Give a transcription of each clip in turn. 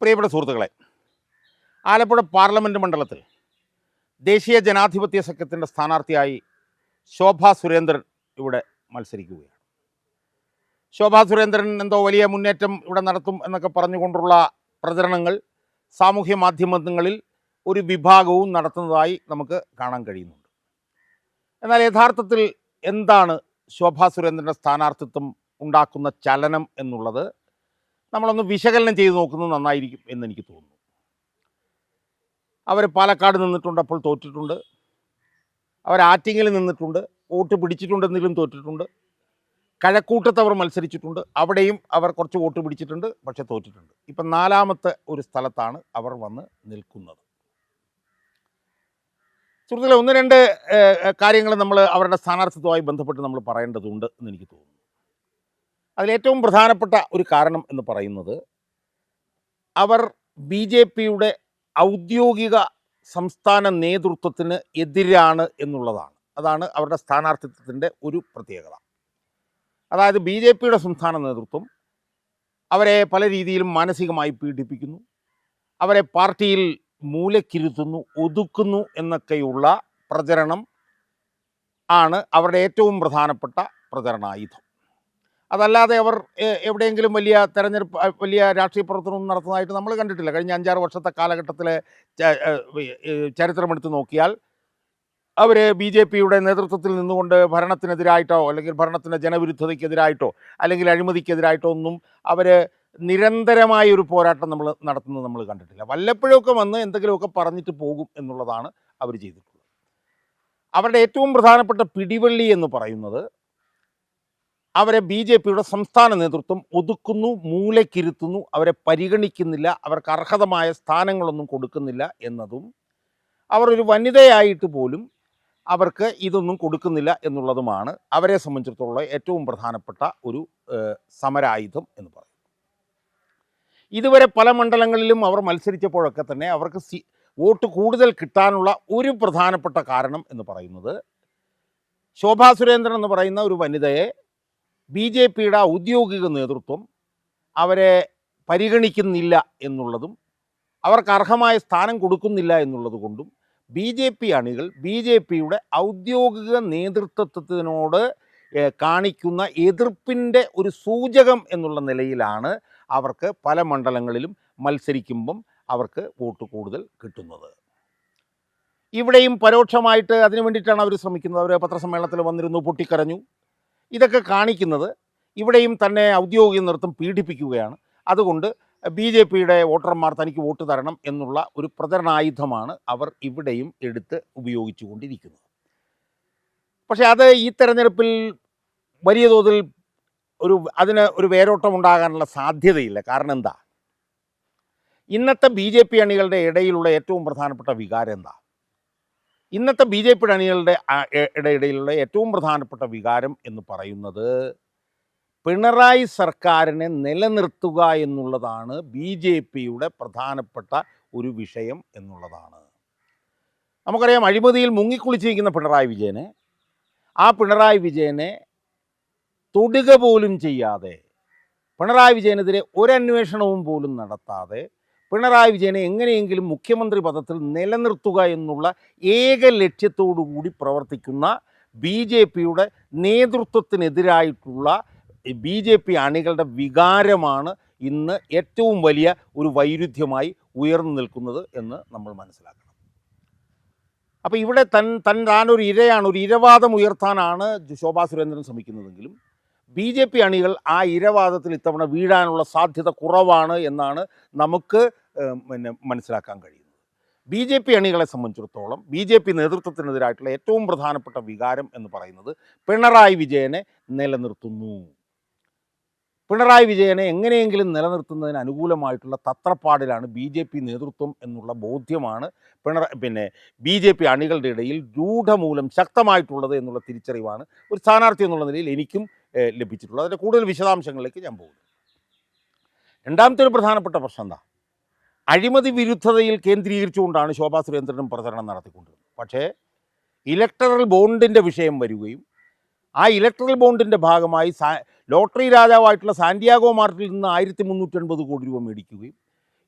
പ്രിയപ്പെട്ട സുഹൃത്തുക്കളെ ആലപ്പുഴ പാർലമെന്റ് മണ്ഡലത്തിൽ ദേശീയ ജനാധിപത്യ സഖ്യത്തിന്റെ സ്ഥാനാർത്ഥിയായി ശോഭ സുരേന്ദ്രൻ ഇവിടെ മത്സരിക്കുകയാണ്. ശോഭ സുരേന്ദ്രൻ എന്തോ വലിയ മുന്നേറ്റം ഇവിടെ നടത്തും എന്നൊക്കെ പറഞ്ഞുകൊണ്ടുള്ള പ്രചരണങ്ങൾ സാമൂഹ്യ മാധ്യമങ്ങളിൽ ഒരു വിഭാഗവും നടത്തുന്നതായി നമുക്ക് കാണാൻ കഴിയുന്നുണ്ട്. എന്നാൽ യഥാർത്ഥത്തിൽ എന്താണ് ശോഭ സുരേന്ദ്രന്റെ സ്ഥാനാർത്ഥിത്വം ഉണ്ടാക്കുന്ന ചലനം എന്നുള്ളത് നമ്മളൊന്ന് വിശകലനം ചെയ്ത് നോക്കുന്നത് നന്നായിരിക്കും എന്ന് എനിക്ക് തോന്നുന്നു. അവർ പാലക്കാട് നിന്നിട്ടുണ്ട് അപ്പോൾ തോറ്റിട്ടുണ്ട്. അവർ ആറ്റിങ്ങിൽ നിന്നിട്ടുണ്ട് വോട്ട് പിടിച്ചിട്ടുണ്ടെങ്കിലും തോറ്റിട്ടുണ്ട്. കഴക്കൂട്ടത്ത് അവർ മത്സരിച്ചിട്ടുണ്ട് അവിടെയും അവർ കുറച്ച് വോട്ട് പിടിച്ചിട്ടുണ്ട് പക്ഷെ തോറ്റിട്ടുണ്ട്. ഇപ്പം നാലാമത്തെ ഒരു സ്ഥലത്താണ് അവർ വന്ന് നിൽക്കുന്നത്. സുഹൃത്തുക്കളെ ഒന്ന് രണ്ട് കാര്യങ്ങൾ നമ്മൾ അവരുടെ സ്ഥാനാർത്ഥിത്വമായി ബന്ധപ്പെട്ട് നമ്മൾ പറയേണ്ടതുണ്ട് എന്ന് എനിക്ക് തോന്നുന്നു. അതിലേറ്റവും പ്രധാനപ്പെട്ട ഒരു കാരണം എന്ന് പറയുന്നത് അവർ ബി ജെ പിയുടെ ഔദ്യോഗിക സംസ്ഥാന നേതൃത്വത്തിന് എതിരാണ് എന്നുള്ളതാണ്. അതാണ് അവരുടെ സ്ഥാനാർത്ഥിത്വത്തിന്റെ ഒരു പ്രത്യേകത. അതായത് ബി ജെ പിയുടെ സംസ്ഥാന നേതൃത്വം അവരെ പല രീതിയിലും മാനസികമായി പീഡിപ്പിക്കുന്നു. അവരെ പാർട്ടിയിൽ മൂലക്കിരുത്തുന്നു ഒതുക്കുന്നു എന്നൊക്കെയുള്ള പ്രചരണം ആണ് അവരുടെ ഏറ്റവും പ്രധാനപ്പെട്ട പ്രചരണായുധം അതല്ലാതെ അവർ എവിടെയെങ്കിലും വലിയ തെരഞ്ഞെടുപ്പ് വലിയ രാഷ്ട്രീയ പ്രവർത്തനം നടത്തുന്നതായിട്ട് നമ്മൾ കണ്ടിട്ടില്ല. കഴിഞ്ഞ അഞ്ചാറ് വർഷത്തെ കാലഘട്ടത്തിലെ ചരിത്രമെടുത്ത് നോക്കിയാൽ അവർ ബി ജെ പിയുടെ നേതൃത്വത്തിൽ നിന്നുകൊണ്ട് ഭരണത്തിനെതിരായിട്ടോ അല്ലെങ്കിൽ ഭരണത്തിന്റെ ജനവിരുദ്ധതയ്ക്കെതിരായിട്ടോ അല്ലെങ്കിൽ അഴിമതിക്കെതിരായിട്ടോ ഒന്നും അവർ നിരന്തരമായ ഒരു പോരാട്ടം നമ്മൾ നടത്തുന്നത് നമ്മൾ കണ്ടിട്ടില്ല. വല്ലപ്പോഴൊക്കെ വന്ന് എന്തെങ്കിലുമൊക്കെ പറഞ്ഞിട്ട് പോകും എന്നുള്ളതാണ് അവർ ചെയ്തിട്ടുള്ളത്. അവരുടെ ഏറ്റവും പ്രധാനപ്പെട്ട പിടിവള്ളി എന്ന് പറയുന്നത് അവരെ ബി ജെ പിയുടെ സംസ്ഥാന നേതൃത്വം ഒതുക്കുന്നു മൂലക്കിരുത്തുന്നു അവരെ പരിഗണിക്കുന്നില്ല അവർക്ക് അർഹതമായ സ്ഥാനങ്ങളൊന്നും കൊടുക്കുന്നില്ല എന്നതും അവർ ഒരു വനിതയായിട്ട് പോലും അവർക്ക് ഇതൊന്നും കൊടുക്കുന്നില്ല എന്നുള്ളതുമാണ് അവരെ സംബന്ധിച്ചിടത്തോളം ഏറ്റവും പ്രധാനപ്പെട്ട ഒരു സമരായുധം എന്ന് പറയും ഇതുവരെ പല മണ്ഡലങ്ങളിലും അവർ മത്സരിച്ചപ്പോഴൊക്കെ തന്നെ അവർക്ക് സി വോട്ട് കൂടുതൽ കിട്ടാനുള്ള ഒരു പ്രധാനപ്പെട്ട കാരണം എന്ന് പറയുന്നത് ശോഭാ സുരേന്ദ്രൻ എന്ന് പറയുന്ന ഒരു വനിതയെ ബി ജെ പിയുടെ ഔദ്യോഗിക നേതൃത്വം അവരെ പരിഗണിക്കുന്നില്ല എന്നുള്ളതും അവർക്ക് അർഹമായ സ്ഥാനം കൊടുക്കുന്നില്ല എന്നുള്ളത് കൊണ്ടും ബി ജെ പി അണികൾ ബി ജെ പിയുടെ ഔദ്യോഗിക നേതൃത്വത്തിനോട് കാണിക്കുന്ന എതിർപ്പിന്റെ ഒരു സൂചകം എന്നുള്ള നിലയിലാണ് അവർക്ക് പല മണ്ഡലങ്ങളിലും മത്സരിക്കുമ്പം അവർക്ക് വോട്ട് കൂടുതൽ കിട്ടുന്നത്. ഇവിടെയും പരോക്ഷമായിട്ട് അതിനു വേണ്ടിയിട്ടാണ് അവർ ശ്രമിക്കുന്നത്. അവർ പത്രസമ്മേളനത്തിൽ വന്നിരുന്നു പൊട്ടിക്കരഞ്ഞു. ഇതൊക്കെ കാണിക്കുന്നത് ഇവിടെയും തന്നെ ഔദ്യോഗിക നൃത്തം പീഡിപ്പിക്കുകയാണ്. അതുകൊണ്ട് ബി ജെ പിയുടെ വോട്ടർമാർ തനിക്ക് വോട്ട് തരണം എന്നുള്ള ഒരു പ്രചരണായുധമാണ് അവർ ഇവിടെയും എടുത്ത് ഉപയോഗിച്ചു കൊണ്ടിരിക്കുന്നത് പക്ഷേ അത് ഈ തെരഞ്ഞെടുപ്പിൽ വലിയ തോതിൽ ഒരു അതിന് ഒരു വേരോട്ടം ഉണ്ടാകാനുള്ള സാധ്യതയില്ല. കാരണം എന്താ? ഇന്നത്തെ ബി ജെ പി അണികളുടെ ഇടയിലുള്ള ഏറ്റവും പ്രധാനപ്പെട്ട വികാരം എന്താ? ഇന്നത്തെ ബി ജെ പി അണികളുടെ ഇടയിലുള്ള ഏറ്റവും പ്രധാനപ്പെട്ട വികാരം എന്ന് പറയുന്നത് പിണറായി സർക്കാരിനെ നിലനിർത്തുക എന്നുള്ളതാണ് ബി ജെ പിയുടെ പ്രധാനപ്പെട്ട ഒരു വിഷയം എന്നുള്ളതാണ്. നമുക്കറിയാം അഴിമതിയിൽ മുങ്ങിക്കുളിച്ചിരിക്കുന്ന പിണറായി വിജയനെ ആ പിണറായി വിജയനെ തൊടുക പോലും ചെയ്യാതെ പിണറായി വിജയനെതിരെ ഒരന്വേഷണവും പോലും നടത്താതെ പിണറായി വിജയനെ എങ്ങനെയെങ്കിലും മുഖ്യമന്ത്രി പദത്തിൽ നിലനിർത്തുക എന്നുള്ള ഏക ലക്ഷ്യത്തോടു കൂടി പ്രവർത്തിക്കുന്ന ബി ജെ പിയുടെ നേതൃത്വത്തിനെതിരായിട്ടുള്ള ബി ജെ പി അണികളുടെ വികാരമാണ് ഇന്ന് ഏറ്റവും വലിയ ഒരു വൈരുദ്ധ്യമായി ഉയർന്നു നിൽക്കുന്നത് എന്ന് നമ്മൾ മനസ്സിലാക്കണം. അപ്പോൾ ഇവിടെ തൻ തൻ താനൊരു ഇരയാണ് ഒരു ഇരവാദം ഉയർത്താനാണ് ശോഭാ സുരേന്ദ്രൻ ശ്രമിക്കുന്നതെങ്കിലും ബി ജെ പി അണികൾ ആ ഇരവാദത്തിൽ ഇത്തവണ വീഴാനുള്ള സാധ്യത കുറവാണ് എന്നാണ് നമുക്ക് പിന്നെ മനസ്സിലാക്കാൻ കഴിയുന്നത്. ബി ജെ പി അണികളെ സംബന്ധിച്ചിടത്തോളം ബി ജെ പി നേതൃത്വത്തിനെതിരായിട്ടുള്ള ഏറ്റവും പ്രധാനപ്പെട്ട വികാരം എന്ന് പറയുന്നത് പിണറായി വിജയനെ നിലനിർത്തുന്നു. പിണറായി വിജയനെ എങ്ങനെയെങ്കിലും നിലനിർത്തുന്നതിന് അനുകൂലമായിട്ടുള്ള തത്രപ്പാടിലാണ് ബി ജെ പി നേതൃത്വം എന്നുള്ള ബോധ്യമാണ് പിണറ പിന്നെ ബി ജെ പി അണികളുടെ ഇടയിൽ രൂഢമൂലം ശക്തമായിട്ടുള്ളത് എന്നുള്ള തിരിച്ചറിവാണ് ഒരു സ്ഥാനാർത്ഥി എന്നുള്ള നിലയിൽ എനിക്കും ലഭിച്ചിട്ടുള്ളത്. അതിന്റെ കൂടുതൽ വിശദാംശങ്ങളിലേക്ക് ഞാൻ പോകുന്നു. രണ്ടാമത്തെ ഒരു പ്രധാനപ്പെട്ട പ്രശ്നം എന്താ? അഴിമതി വിരുദ്ധതയിൽ കേന്ദ്രീകരിച്ചുകൊണ്ടാണ് ശോഭാ സുരേന്ദ്രനും പ്രചരണം നടത്തിക്കൊണ്ടിരുന്നത്. പക്ഷേ ഇലക്ടറൽ ബോണ്ടിന്റെ വിഷയം വരികയും ആ ഇലക്ട്രൽ ബോണ്ടിന്റെ ഭാഗമായി ലോട്ടറി രാജാവായിട്ടുള്ള സാന്റിയാഗോ മാർട്ടിൽ നിന്ന് ആയിരത്തി മുന്നൂറ്റി മുന്നൂറ്റൻപത് കോടി രൂപ മേടിക്കുകയും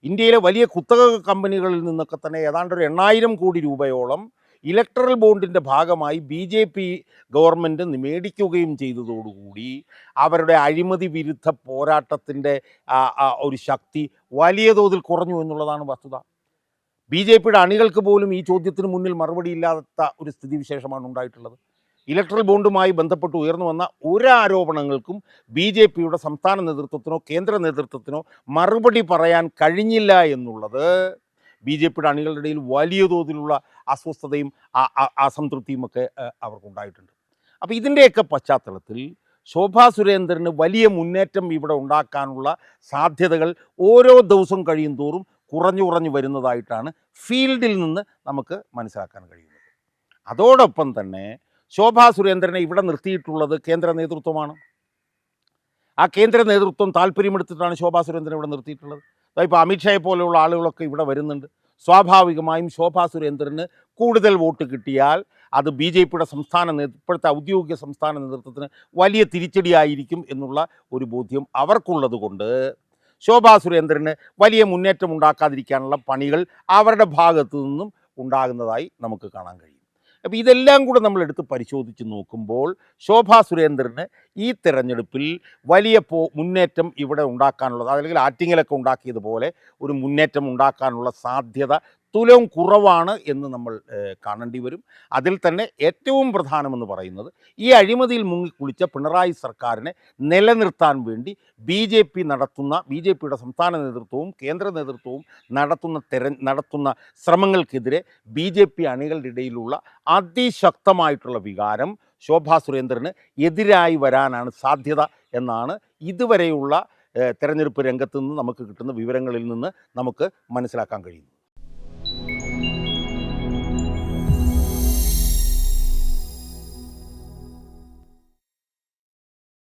ഇന്ത്യയിലെ വലിയ കുത്തക കമ്പനികളിൽ നിന്നൊക്കെ തന്നെ ഏതാണ്ട് ഒരു എണ്ണായിരം കോടി രൂപയോളം ഇലക്ട്രൽ ബോണ്ടിന്റെ ഭാഗമായി ബി ജെ പി ഗവൺമെന്റ് മേടിക്കുകയും ചെയ്തതോടുകൂടി അവരുടെ അഴിമതി വിരുദ്ധ പോരാട്ടത്തിന്റെ ഒരു ശക്തി വലിയ തോതിൽ കുറഞ്ഞു എന്നുള്ളതാണ് വസ്തുത. ബി ജെ പിയുടെ അണികൾക്ക് പോലും ഈ ചോദ്യത്തിന് മുന്നിൽ മറുപടിയില്ലാത്ത ഒരു സ്ഥിതിവിശേഷമാണ് ഉണ്ടായിട്ടുള്ളത്. ഇലക്ട്രൽ ബോണ്ടുമായി ബന്ധപ്പെട്ട് ഉയർന്നു വന്ന ഒരു ആരോപണങ്ങൾക്കും ബി ജെ പിയുടെ സംസ്ഥാന നേതൃത്വത്തിനോ കേന്ദ്ര നേതൃത്വത്തിനോ മറുപടി പറയാൻ കഴിഞ്ഞില്ല എന്നുള്ളത് ബി ജെ പിയുടെ അണികളുടെ ഇടയിൽ വലിയ തോതിലുള്ള അസ്വസ്ഥതയും അസംതൃപ്തിയും ഒക്കെ അവർക്കുണ്ടായിട്ടുണ്ട്. അപ്പോൾ ഇതിന്റെയൊക്കെ പശ്ചാത്തലത്തിൽ ശോഭാ സുരേന്ദ്രന് വലിയ മുന്നേറ്റം ഇവിടെ ഉണ്ടാക്കാനുള്ള സാധ്യതകൾ ഓരോ ദിവസം കഴിയും തോറും കുറഞ്ഞു കുറഞ്ഞു വരുന്നതായിട്ടാണ് ഫീൽഡിൽ നിന്ന് നമുക്ക് മനസ്സിലാക്കാൻ കഴിയുന്നത്. അതോടൊപ്പം തന്നെ ശോഭാ സുരേന്ദ്രനെ ഇവിടെ നിർത്തിയിട്ടുള്ളത് കേന്ദ്ര നേതൃത്വമാണ്. ആ കേന്ദ്ര നേതൃത്വം താല്പര്യമെടുത്തിട്ടാണ് ശോഭാ സുരേന്ദ്രനെ ഇവിടെ നിർത്തിയിട്ടുള്ളത്. ഇപ്പോൾ അമിത്ഷായെ പോലെയുള്ള ആളുകളൊക്കെ ഇവിടെ വരുന്നുണ്ട്. സ്വാഭാവികമായും ശോഭാ സുരേന്ദ്രന് കൂടുതൽ വോട്ട് കിട്ടിയാൽ അത് ബി ജെ പിയുടെ സംസ്ഥാന ഇപ്പോഴത്തെ ഔദ്യോഗിക സംസ്ഥാന നേതൃത്വത്തിന് വലിയ തിരിച്ചടിയായിരിക്കും എന്നുള്ള ഒരു ബോധ്യം അവർക്കുള്ളത് കൊണ്ട് ശോഭാ സുരേന്ദ്രന് വലിയ മുന്നേറ്റം ഉണ്ടാക്കാതിരിക്കാനുള്ള പണികൾ അവരുടെ ഭാഗത്തു നിന്നും ഉണ്ടാകുന്നതായി നമുക്ക് കാണാൻ കഴിയും. അപ്പോൾ ഇതെല്ലാം കൂടെ നമ്മൾ എടുത്ത് പരിശോധിച്ച് നോക്കുമ്പോൾ ശോഭാ സുരേന്ദ്രന് ഈ തെരഞ്ഞെടുപ്പിൽ വലിയ പോ മുന്നേറ്റം ഇവിടെ ഉണ്ടാക്കാനുള്ളത് അല്ലെങ്കിൽ ആറ്റിങ്ങലൊക്കെ ഉണ്ടാക്കിയതുപോലെ ഒരു മുന്നേറ്റം ഉണ്ടാക്കാനുള്ള സാധ്യത തുലവും കുറവാണ് എന്ന് നമ്മൾ കാണേണ്ടി വരും. അതിൽ തന്നെ ഏറ്റവും പ്രധാനമെന്ന് പറയുന്നത് ഈ അഴിമതിയിൽ മുങ്ങിക്കുളിച്ച പിണറായി സർക്കാരിനെ നിലനിർത്താൻ വേണ്ടി ബി ജെ പി നടത്തുന്ന ബി ജെ പിയുടെ സംസ്ഥാന നേതൃത്വവും കേന്ദ്ര നേതൃത്വവും നടത്തുന്ന തെര നടത്തുന്ന ശ്രമങ്ങൾക്കെതിരെ ബി ജെ പി അണികളുടെ ഇടയിലുള്ള അതിശക്തമായിട്ടുള്ള വികാരം ശോഭാ സുരേന്ദ്രന് എതിരായി വരാനാണ് സാധ്യത എന്നാണ് ഇതുവരെയുള്ള തെരഞ്ഞെടുപ്പ് രംഗത്ത് നിന്ന് നമുക്ക് കിട്ടുന്ന വിവരങ്ങളിൽ നിന്ന് നമുക്ക് മനസ്സിലാക്കാൻ കഴിയുന്നത്.